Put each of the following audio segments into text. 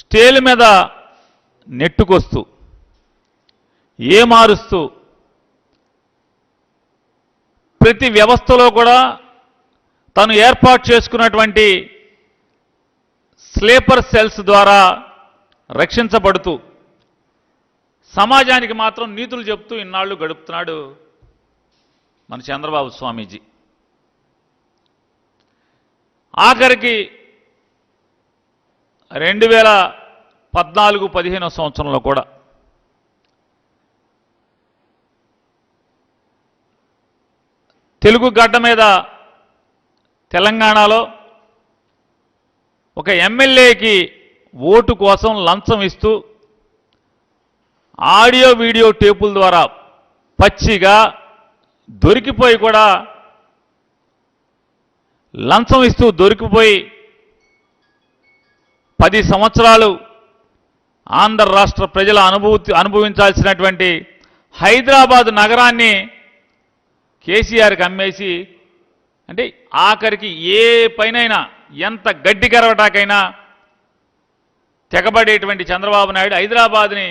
Stale మీద నెట్టుకొస్తూ ఏమారుస్తూ ప్రతి వ్యవస్థలో కూడా తను ఏర్పాటు చేసుకున్నటువంటి స్లీపర్ సెల్స్ ద్వారా రక్షించబడుతూ సమాజానికి మాత్రం నీతులు చెప్తూ ఇన్నాళ్ళు గడుపుతున్నాడు మన చంద్రబాబు స్వామీజీ. ఆఖరికి రెండు వేల పద్నాలుగు పదిహేనో సంవత్సరంలో కూడా తెలుగు గడ్డ మీద తెలంగాణలో ఒక ఎమ్మెల్యేకి ఓటు కోసం లంచం ఇస్తూ ఆడియో వీడియో టేపుల ద్వారా పచ్చిగా దొరికిపోయి కూడా లంచం ఇస్తూ దొరికిపోయి పది సంవత్సరాలు ఆంధ్ర రాష్ట్ర ప్రజల అనుభూతి అనుభవించాల్సినటువంటి హైదరాబాద్ నగరాన్ని కేసీఆర్కి అమ్మేసి అంటే ఆఖరికి ఏ పైనైనా ఎంత గడ్డి కరవటాకైనా తెగబడేటువంటి చంద్రబాబు నాయుడు హైదరాబాద్ని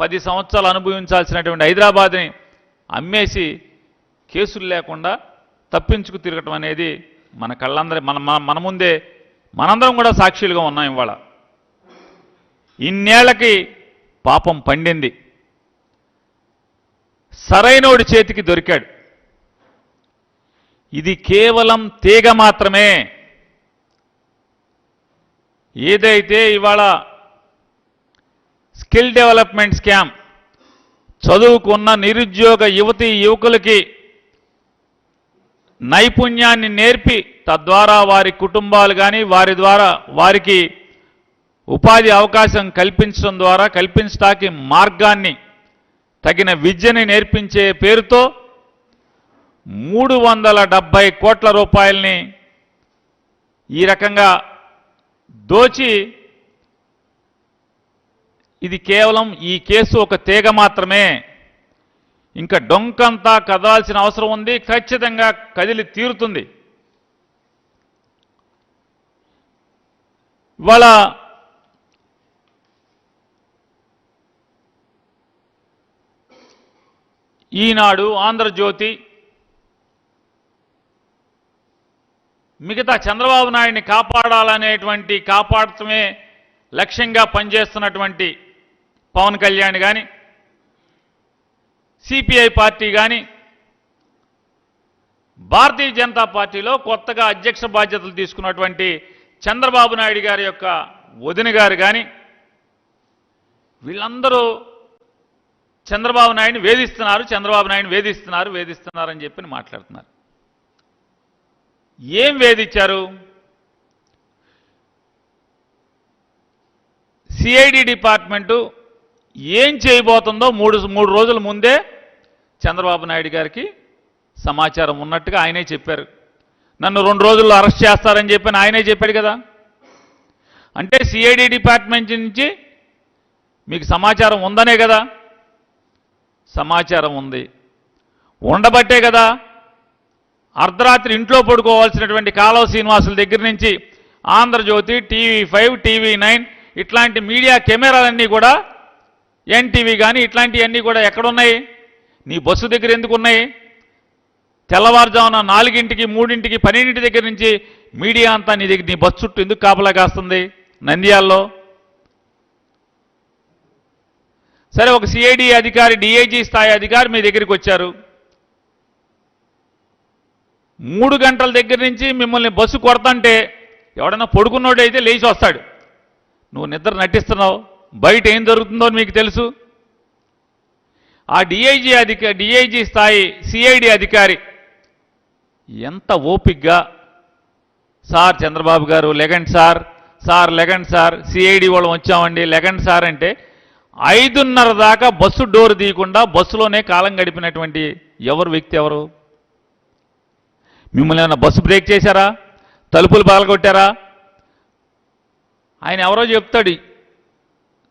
పది సంవత్సరాలు అనుభవించాల్సినటువంటి హైదరాబాద్ని అమ్మేసి కేసులు లేకుండా తప్పించుకు తిరగటం అనేది మన కళ్ళందరి మన మన- మన ముందే మనందరం కూడా సాక్షులుగా ఉన్నాం ఇవాళ. ఇన్నేళ్ళకి పాపం పండింది. సరైనోడి చేతికి దొరికాడు. ఇది కేవలం తీగ మాత్రమే. ఏదైతే ఇవాళ స్కిల్ డెవలప్మెంట్ స్కామ్ చదువుకున్న నిరుద్యోగ యువతి యువకులకి నైపుణ్యాన్ని నేర్పి తద్వారా వారి కుటుంబాలు కానీ వారి ద్వారా వారికి ఉపాధి అవకాశం కల్పించడం ద్వారా కల్పించడానికి మార్గాన్ని తగిన విద్యని నేర్పించే పేరుతో మూడు వందల డెబ్బై కోట్ల రూపాయల్ని ఈ రకంగా దోచి ఇది కేవలం ఈ కేసు ఒక తీగ మాత్రమే. ఇంకా డొంకంతా కదలాల్సిన అవసరం ఉంది ఖచ్చితంగా కదిలి తీరుతుంది. ఇవాళ ఈనాడు ఆంధ్రజ్యోతి మిగతా చంద్రబాబు నాయుడిని కాపాడాలనేటువంటి కాపాడటమే లక్ష్యంగా పనిచేస్తున్నటువంటి పవన్ కళ్యాణ్ కానీ సిపిఐ పార్టీ కానీ భారతీయ జనతా పార్టీలో కొత్తగా అధ్యక్ష బాధ్యతలు తీసుకున్నటువంటి చంద్రబాబు నాయుడు గారి యొక్క వదిన గారు కానీ వీళ్ళందరూ చంద్రబాబు నాయుడిని వేధిస్తున్నారు చంద్రబాబు నాయుడిని వేధిస్తున్నారు వేధిస్తున్నారని చెప్పి మాట్లాడుతున్నారు. ఏం వేధించారు? సిఐడి డిపార్ట్మెంటు ఏం చేయబోతుందో మూడు మూడు రోజుల ముందే చంద్రబాబు నాయుడు గారికి సమాచారం ఉన్నట్టుగా ఆయనే చెప్పారు. నన్ను రెండు రోజుల్లో అరెస్ట్ చేస్తారని చెప్పి ఆయనే చెప్పాడు కదా. అంటే సిఐడి డిపార్ట్మెంట్ నుంచి మీకు సమాచారం ఉందనే కదా. సమాచారం ఉంది. ఉండబట్టే కదా అర్ధరాత్రి ఇంట్లో పడుకోవాల్సినటువంటి కాలువ శ్రీనివాసుల దగ్గర నుంచి Andhrajyothy TV five TV nine ఇట్లాంటి మీడియా కెమెరాలన్నీ కూడా ఎన్టీవీ కానీ ఇట్లాంటివన్నీ కూడా ఎక్కడున్నాయి? నీ బస్సు దగ్గర ఎందుకు ఉన్నాయి తెల్లవారుజామున నాలుగింటికి మూడింటికి పన్నెండింటి దగ్గర నుంచి మీడియా అంతా నీ దగ్గర నీ బస్సు చుట్టూ ఎందుకు కాపలా కాస్తుంది? నంద్యాల్లో సరే ఒక సిఐడి అధికారి డిఐజీ స్థాయి అధికారి మీ దగ్గరికి వచ్చారు. మూడు గంటల దగ్గర నుంచి మిమ్మల్ని బస్సు కొడతంటే ఎవడన్నా పడుకున్నోడైతే లేచి వస్తాడు. నువ్వు నిద్ర నటిస్తున్నావు బయట ఏం జరుగుతుందో మీకు తెలుసు. ఆ డిఐజీ అధిక డిఐజీ స్థాయి సిఐడి అధికారి ఎంత ఓపిగ్గా sir Chandrababu garu legend sir sir legend sir CID వాళ్ళం వచ్చామండి లెగండ్ సార్ అంటే ఐదున్నర దాకా బస్సు డోర్ తీయకుండా బస్సులోనే కాలం గడిపినటువంటి ఎవరు వ్యక్తి ఎవరు? మిమ్మల్ని ఏమైనా బస్సు బ్రేక్ చేశారా? తలుపులు పగలగొట్టారా? ఆయన ఎవరో చెప్తాడు.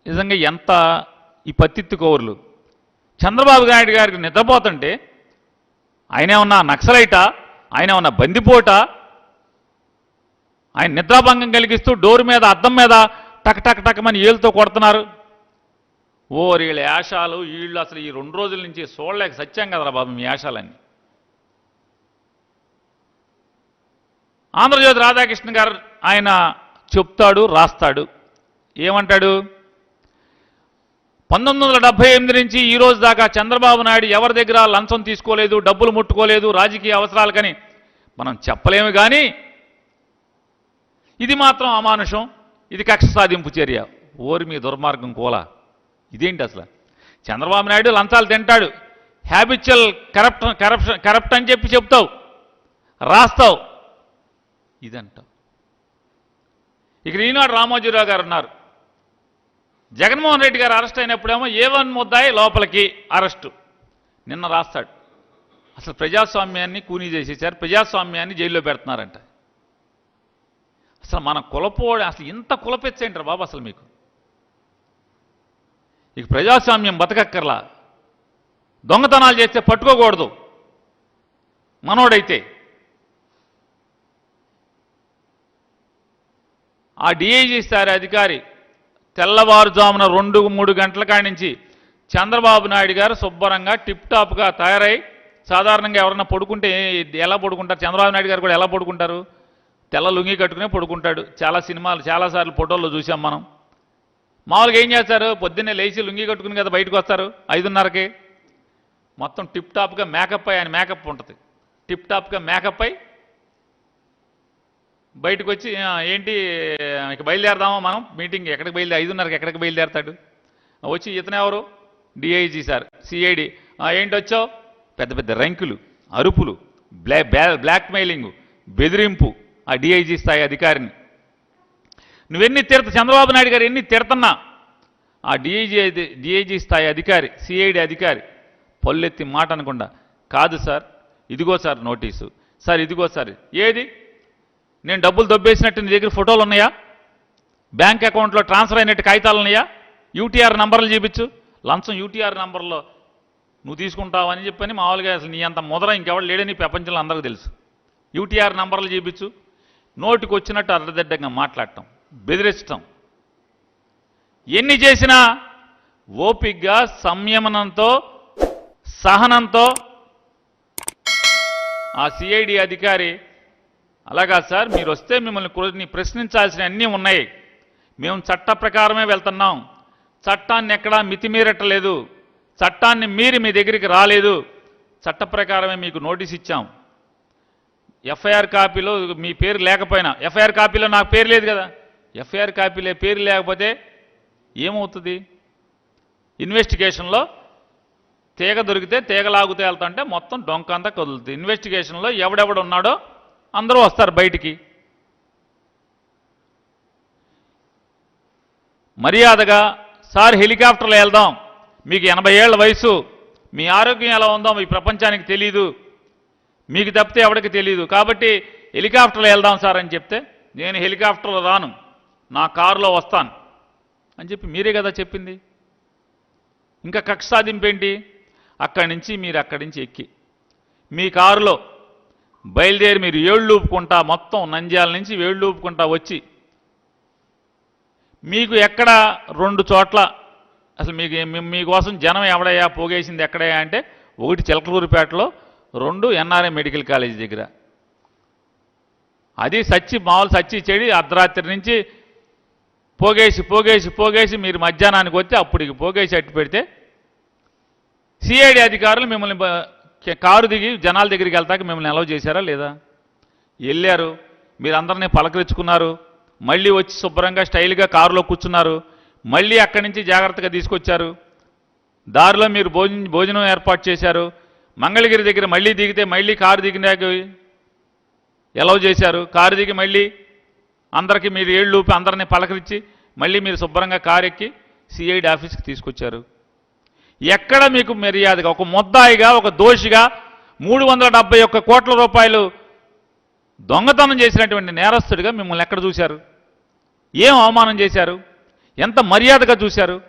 నిజంగా ఎంత ఈ పత్తిత్తు కౌరులు. చంద్రబాబు నాయుడు గారికి నిద్రపోతుంటే ఆయన ఏమన్నా నక్సలైటా? ఆయన ఏమన్నా బందిపోట? ఆయన నిద్రాభంగం కలిగిస్తూ డోర్ మీద అద్దం మీద టక్ టక్ టక్మని ఏలుతో కొడుతున్నారు. ఓ వీళ్ళ యాషాలు వీళ్ళు అసలు ఈ రెండు రోజుల నుంచి చూడలేక సత్యం కదరా బాబు మీ యాషాలన్నీ. ఆంధ్రజ్యోతి రాధాకృష్ణ గారు ఆయన చెప్తాడు రాస్తాడు. ఏమంటాడు? పంతొమ్మిది వందల డెబ్బై ఎనిమిది నుంచి ఈ రోజు దాకా చంద్రబాబు నాయుడు ఎవరి దగ్గర లంచం తీసుకోలేదు డబ్బులు ముట్టుకోలేదు రాజకీయ అవసరాలకని మనం చెప్పలేము కానీ ఇది మాత్రం అమానుషం ఇది కక్ష సాధింపు చర్య. ఓరి మీ దుర్మార్గం కోలా. ఇదేంటి అసలు? చంద్రబాబు నాయుడు లంచాలు తింటాడు. హ్యాబిచువల్ కరప్ట్ కరప్షన్ కరప్ట్ అని చెప్పి చెప్తావు. రాస్తావు. ఇదంటావు. ఇక ఈనాడు రామోజీరావు గారు ఉన్నారు. జగన్మోహన్ రెడ్డి గారు అరెస్ట్ అయినప్పుడేమో ఏ వన్ ముద్దాయి లోపలికి అరెస్టు. నిన్న రాస్తాడు. అసలు ప్రజాస్వామ్యాన్ని కూనీ చేసేసారు ప్రజాస్వామ్యాన్ని జైల్లో పెడుతున్నారంట. అసలు మన కులపోవడం అసలు ఇంత కులపెచ్చేంటారు బాబు అసలు మీకు? ఇక ప్రజాస్వామ్యం బతకక్కర్లా. దొంగతనాలు చేస్తే పట్టుకోకూడదు. మనోడైతే. ఆ డిఐజీ స్థాయి అధికారి తెల్లవారుజామున రెండు మూడు గంటల కాడి నుంచి చంద్రబాబు నాయుడు గారు శుభ్రంగా టిప్ టాప్గా తయారై సాధారణంగా ఎవరన్నా పడుకుంటే ఎలా పడుకుంటారు? చంద్రబాబు నాయుడు గారు కూడా ఎలా పడుకుంటారు? తెల్ల లుంగి కట్టుకునే పడుకుంటాడు. చాలా సినిమాలు చాలాసార్లు ఫోటోల్లో చూసాం మనం. మామూలుగా ఏం చేస్తారు? పొద్దున్నే లేచి లుంగి కట్టుకుని కదా బయటకు వస్తారు? ఐదున్నరకి. మొత్తం టిప్ టాప్గా మేకప్ అయి ఆయన మేకప్ ఉంటుంది. టిప్ టాప్గా మేకప్ అయి బయటకు వచ్చి ఏంటి ఇక బయలుదేరదామా మనం? మీటింగ్ ఎక్కడికి బయలుదేరి ఐదున్నరకి ఎక్కడికి బయలుదేరతాడు? వచ్చి ఇతను ఎవరు? DIG sir CID. ఏంటి వచ్చావు? పెద్ద పెద్ద రంకులు అరుపులు బ్లా బ్లా- బ్లాక్మెయిలింగ్ బెదిరింపు ఆ డిఐజీ స్థాయి అధికారిని. నువ్వెన్ని తిడత చంద్రబాబు నాయుడు గారు ఎన్ని తిడతన్నా ఆ డిఐజీ డిఐజీ స్థాయి అధికారి సిఐడి అధికారి పల్లెత్తి మాట అనకుండా కాదు సార్ ఇదిగో సార్ నోటీసు సార్ ఇదిగో సార్ ఏది? నేను డబ్బులు దొబ్బేసినట్టు నీ దగ్గర ఫోటోలు ఉన్నాయా? బ్యాంక్ అకౌంట్లో ట్రాన్స్ఫర్ అయినట్టు కాగితాలు ఉన్నాయా? యూటీఆర్ నంబర్లు చూపించు లంచం యూటీఆర్ నంబర్లో నువ్వు తీసుకుంటావని చెప్పని మామూలుగా అసలు నీ అంత ముదర ఇంకెవడు లేడని ప్రపంచంలో అందరికీ తెలుసు. యూటీఆర్ నంబర్లు చూపించు నోటికి వచ్చినట్టు అర్ధదిడ్డంగా మాట్లాడటం. బెదిరించటం ఎన్ని చేసినా ఓపిగ్గా సంయమనంతో సహనంతో ఆ సిఐడి అధికారి అలాగా సార్ మీరు వస్తే మిమ్మల్ని కొన్ని ప్రశ్నించాల్సిన అన్నీ ఉన్నాయి. మేము చట్ట ప్రకారమే వెళ్తున్నాం. చట్టాన్ని ఎక్కడా మితిమీరట్లేదు. చట్టాన్ని మీరి మీ దగ్గరికి రాలేదు. చట్ట ప్రకారమే మీకు నోటీస్ ఇచ్చాం. ఎఫ్ఐఆర్ కాపీలో మీ పేరు లేకపోయినా ఎఫ్ఐఆర్ కాపీలో నాకు పేరు లేదు కదా. ఎఫ్ఐఆర్ కాపీలే పేరు లేకపోతే ఏమవుతుంది? ఇన్వెస్టిగేషన్లో తీగ దొరికితే తీగ లాగుతూ వెళ్తుంటే మొత్తం డొంక అంతా కదులుతుంది. ఇన్వెస్టిగేషన్లో ఎవడెవడు ఉన్నాడో అందరూ వస్తారు బయటికి. మర్యాదగా సార్ హెలికాప్టర్లో వెళ్దాం. మీకు ఎనభై ఏళ్ళ వయసు. మీ ఆరోగ్యం ఎలా ఉందో మీ ప్రపంచానికి తెలీదు. మీకు తప్పితే ఎవరికి తెలియదు కాబట్టి హెలికాప్టర్లో వెళ్దాం సార్ అని చెప్తే నేను హెలికాప్టర్లో రాను. నా కారులో వస్తాను అని చెప్పి మీరే కదా చెప్పింది. ఇంకా కక్ష సాధింపు ఏంటి అక్కడి నుంచి మీరు అక్కడి నుంచి ఎక్కి. మీ కారులో బయలుదేరి మీరు ఏళ్ళు ఊపుకుంటా మొత్తం నంద్యాల నుంచి ఏళ్ళు ఊపుకుంటా వచ్చి మీకు ఎక్కడ రెండు చోట్ల అసలు మీకు మీకోసం జనం ఎవడయ్యా పోగేసింది ఎక్కడయ్యా అంటే ఒకటి చిలకలూరిపేటలో రెండు ఎన్ఆర్ఐ మెడికల్ కాలేజ్ దగ్గర. అది సచ్చి మామూలు సచ్చి చెడి అర్ధరాత్రి నుంచి పోగేసి పోగేసి పోగేసి మీరు మధ్యాహ్నానికి వస్తే అప్పటికి పోగేసి అట్టు పెడితే సిఐడి అధికారులు మిమ్మల్ని కారు దిగి జనాల దగ్గరికి వెళ్తాక మిమ్మల్ని అలవ్ చేశారా లేదా? వెళ్ళారు మీరు అందరినీ పలకరించుకున్నారు మళ్ళీ వచ్చి శుభ్రంగా స్టైల్గా కారులో కూర్చున్నారు మళ్ళీ అక్కడి నుంచి జాగ్రత్తగా తీసుకొచ్చారు దారిలో మీరు భోజనం భోజనం ఏర్పాటు చేశారు మంగళగిరి దగ్గర మళ్ళీ దిగితే మళ్ళీ కారు దిగినాక ఎలవ్ చేశారు కారు దిగి మళ్ళీ అందరికీ మీరు ఏళ్ళు ఊపి అందరినీ పలకరించి మళ్ళీ మీరు శుభ్రంగా కారు ఎక్కి సిఐడి ఆఫీస్కి తీసుకొచ్చారు. ఎక్కడ మీకు మర్యాదగా ఒక ముద్దాయిగా ఒక దోషిగా మూడు వందల డెబ్బై ఒక్క కోట్ల రూపాయలు దొంగతనం చేసినటువంటి నేరస్తుడిగా మిమ్మల్ని ఎక్కడ చూశారు? ఏం అవమానం చేశారు? ఎంత మర్యాదగా చూశారు?